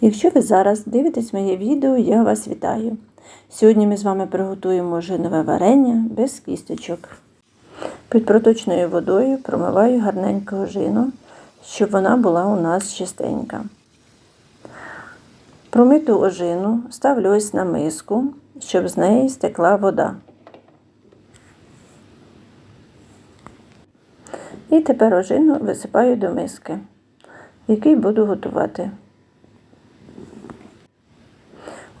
Якщо ви зараз дивитесь моє відео, я вас вітаю. Сьогодні ми з вами приготуємо ожинове варення без кісточок. Під проточною водою промиваю гарненько ожину, щоб вона була у нас чистенька. Промиту ожину ставлю ось на миску, щоб з неї стекла вода. І тепер ожину висипаю до миски, в якій буду готувати.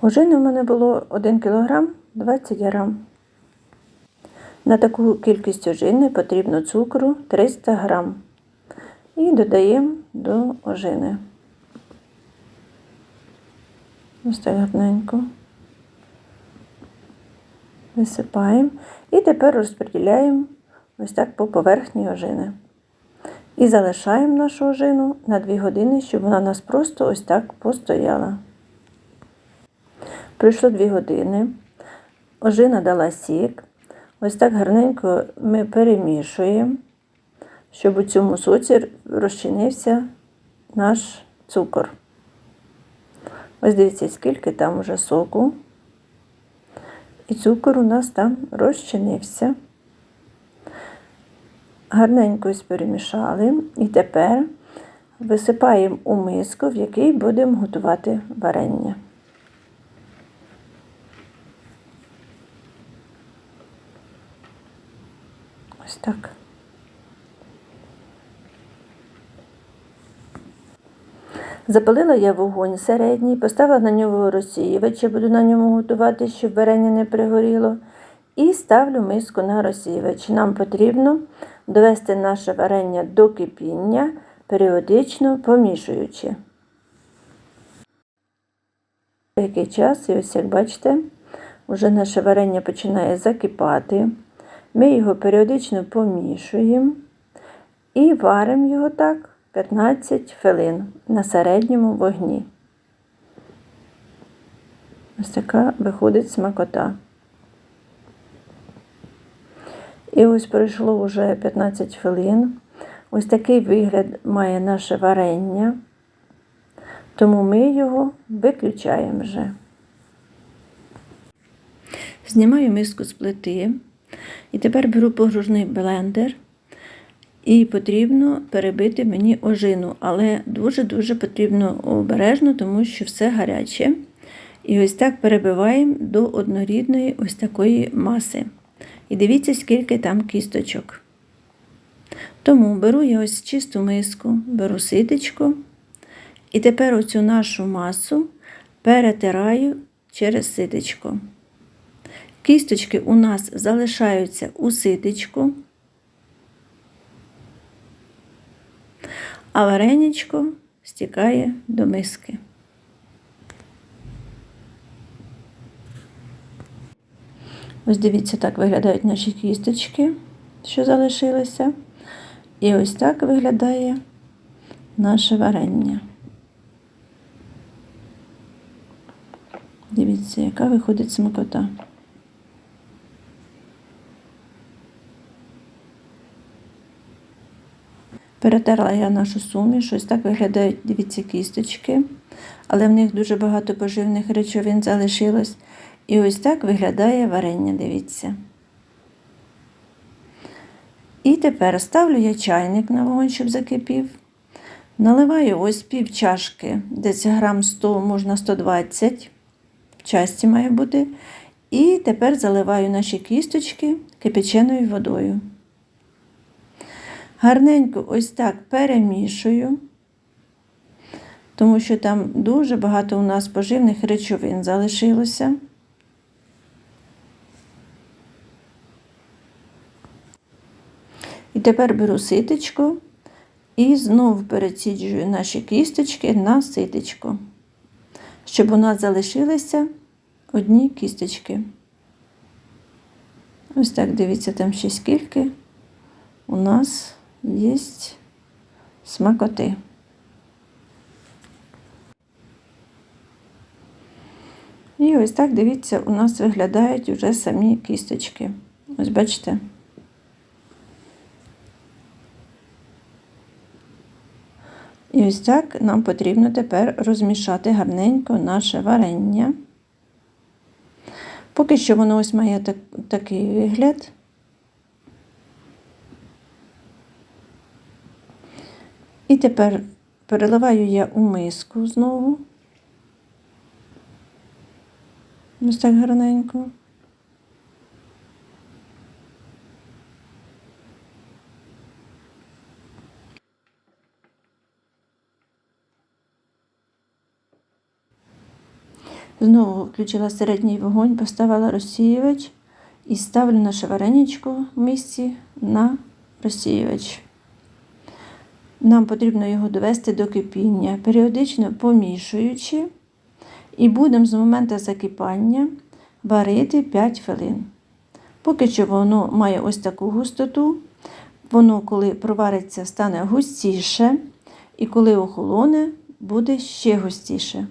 Ожини в мене було 1 кг 20 г. На таку кількість ожини потрібно цукру 300 г. І додаємо до ожини. Ось так гарненько. Висипаємо. І тепер розподіляємо ось так по поверхні ожини. І залишаємо нашу ожину на 2 години, щоб вона у нас просто ось так постояла. Пройшло 2 години, ожина дала сік. Ось так гарненько ми перемішуємо, щоб у цьому соці розчинився наш цукор. Ось дивіться, скільки там уже соку. І цукор у нас там розчинився. Гарненько ось перемішали. І тепер висипаємо у миску, в якій будемо готувати варення. Ось так. Запалила я вогонь середній, поставила на нього розсіювач, я буду на ньому готувати, щоб варення не пригоріло. І ставлю миску на розсіювач. Нам потрібно довести наше варення до кипіння, періодично помішуючи. Деякий час, і ось як бачите, вже наше варення починає закипати. Ми його періодично помішуємо і варимо його так 15 хвилин на середньому вогні. Ось така виходить смакота. І ось пройшло вже 15 хвилин. Ось такий вигляд має наше варення, тому ми його виключаємо вже. Знімаю миску з плити. І тепер беру погружний блендер. І потрібно перебити мені ожину, але дуже-дуже потрібно обережно, тому що все гаряче. І ось так перебиваємо до однорідної ось такої маси. І дивіться, скільки там кісточок. Тому беру я ось чисту миску, беру ситечко. І тепер оцю нашу масу перетираю через ситечко. Кісточки у нас залишаються у ситечку, а вареничко стікає до миски. Ось дивіться, так виглядають наші кісточки, що залишилися. І ось так виглядає наше варення. Дивіться, яка виходить смакота. Перетерла я нашу суміш, ось так виглядають, дивіться, кісточки, але в них дуже багато поживних речовин залишилось. І ось так виглядає варення, дивіться. І тепер ставлю я чайник на вогонь, щоб закипів. Наливаю ось пів чашки, десь грам 100, можна 120, в часті має бути. І тепер заливаю наші кісточки кипяченою водою. Гарненько ось так перемішую, тому що там дуже багато у нас поживних речовин залишилося. І тепер беру ситечко і знову переціджую наші кісточки на ситечко, щоб у нас залишилися одні кісточки. Ось так дивіться, там ще скільки у нас є смакоти. І ось так, дивіться, у нас виглядають вже самі кісточки. Ось бачите. І ось так нам потрібно тепер розмішати гарненько наше варення. Поки що воно ось має так, такий вигляд. І тепер переливаю я у миску знову. Ось так гарненько. Знову включила середній вогонь, поставила розсіювач і ставлю наше вареничко в мисці на розсіювач. Нам потрібно його довести до кипіння, періодично помішуючи, і будемо з моменту закипання варити 5 хвилин. Поки що воно має ось таку густоту, воно, коли провариться, стане густіше, і коли охолоне, буде ще густіше.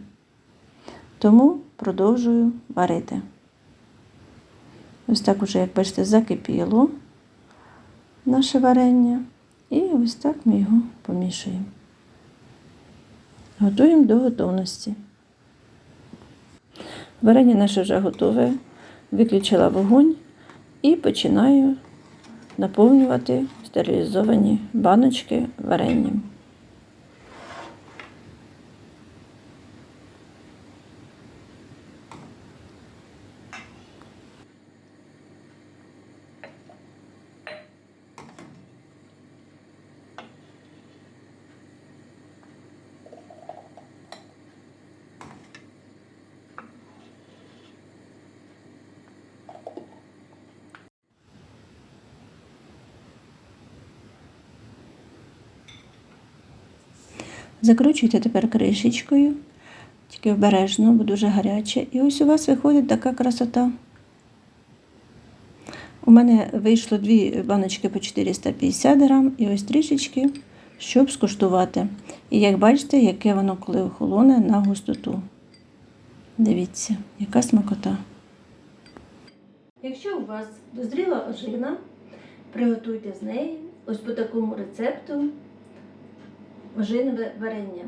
Тому продовжую варити. Ось так уже, як бачите, закипіло наше варення. І ось так ми його помішуємо. Готуємо до готовності. Варення наше вже готове. Виключила вогонь і починаю наповнювати стерилізовані баночки варенням. Закручуйте тепер кришечкою, тільки обережно, бо дуже гаряче. І ось у вас виходить така красота. У мене вийшло дві баночки по 450 грам і ось трішечки, щоб скуштувати. І як бачите, яке воно коли охолоне на густоту. Дивіться, яка смакота. Якщо у вас дозріла ожина, приготуйте з неї ось по такому рецепту ожинове варення.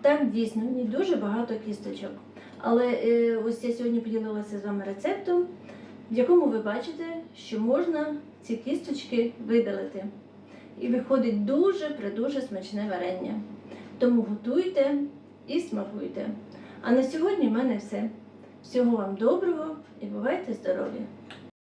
Так, дійсно, ній дуже багато кісточок. Але е, ось я сьогодні поділилася з вами рецептом, в якому ви бачите, що можна ці кісточки видалити. І виходить дуже придуже смачне варення. Тому готуйте і смакуйте. А на сьогодні в мене все. Всього вам доброго і бувайте здорові!